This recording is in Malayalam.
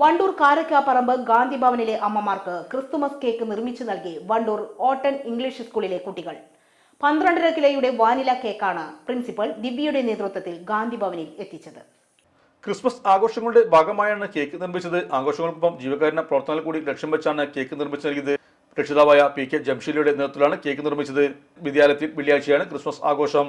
വണ്ടൂർ കാരക്കാപ്പറമ്പ് ഗാന്ധി ഭവനിലെ അമ്മമാർക്ക് ക്രിസ്തുമസ് കേക്ക് നിർമ്മിച്ചു നൽകി വണ്ടൂർ ഓട്ടൻ ഇംഗ്ലീഷ് സ്കൂളിലെ കുട്ടികൾ. പന്ത്രണ്ടര കിലോയുടെ വാനില കേക്കാണ് പ്രിൻസിപ്പൽ ദിവ്യയുടെ നേതൃത്വത്തിൽ ഗാന്ധിഭവനിൽ എത്തിച്ചത്. ക്രിസ്മസ് ആഘോഷങ്ങളുടെ ഭാഗമായാണ് കേക്ക് നിർമ്മിച്ചത്. ആഘോഷങ്ങൾക്കൊപ്പം ജീവകാരുണ്യ പ്രവർത്തനങ്ങൾ കൂടി ലക്ഷ്യം വെച്ചാണ് കേക്ക് നിർമ്മിച്ചു നൽകിയത്. രക്ഷിതാവായ പി കെ ജംഷീലിയുടെ നേതൃത്വത്തിലാണ് കേക്ക് നിർമ്മിച്ചത്. വിദ്യാലയത്തിൽ വെള്ളിയാഴ്ചയാണ് ക്രിസ്മസ് ആഘോഷം.